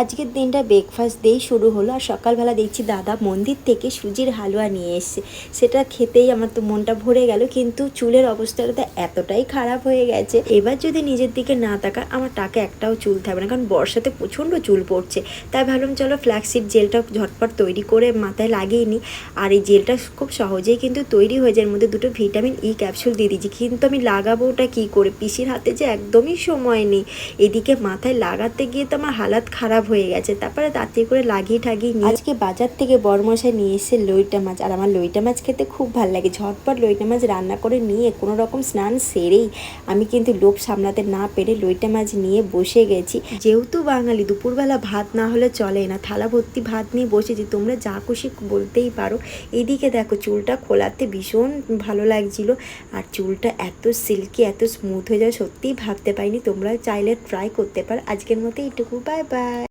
আজকের দিনটা ব্রেকফাস্ট দিয়েই শুরু হলো আর সকালবেলা দেখছি দাদা মন্দির থেকে সুজির হালুয়া নিয়ে এসছে। সেটা খেতেই আমার তো মনটা ভরে গেল, কিন্তু চুলের অবস্থাটা তো এতটাই খারাপ হয়ে গেছে। এবার যদি নিজের দিকে না তাকা আমার টাকা একটাও চুল থাকবে না, কারণ বর্ষাতে প্রচণ্ড চুল পড়ছে। তাই ভাবলাম চলো ফ্ল্যাক্সিড জেলটা ঝটপট তৈরি করে মাথায় লাগিয়ে নিই। আর এই জেলটা খুব সহজেই কিন্তু তৈরি হয়ে যায়। এর মধ্যে দুটো ভিটামিন ই ক্যাপসুল দিয়ে দিয়েছি। কিন্তু আমি লাগাবো ওটা কী করে? পিসির হাতে যে একদমই সময় নেই। এদিকে মাথায় লাগাতে গিয়ে তো আমার হালাত খারাপ হয়ে গেছে। তারপরে তাড়াতাড়ি করে লাগিয়ে ঠাগিয়ে নিয়ে আজকে বাজার থেকে বড়মশাই নিয়ে এসে লইটা মাছ আর আমার লইটা মাছ খেতে খুব ভালো লাগে। ঝটপট লইটা মাছ রান্না করে নিয়ে কোনো রকম স্নান সেরেই আমি কিন্তু লোভ সামলাতে না পেরে লইটা মাছ নিয়ে বসে গেছি। যেহেতু বাঙালি দুপুরবেলা ভাত না হলে চলে না। থালা ভর্তি ভাত নিয়ে বসেছি। তোমরা যা খুশি বলতেই পারো। এদিকে দেখো চুলটা খোলাতে ভীষণ ভালো লাগছিল। আর চুলটা এত সিল্কি এত স্মুথ হয়ে যাবে সত্যিই ভাবতে পারিনি। তোমরা চাইলে ট্রাই করতে পারো। আজকের মতো এইটুকু। Bye bye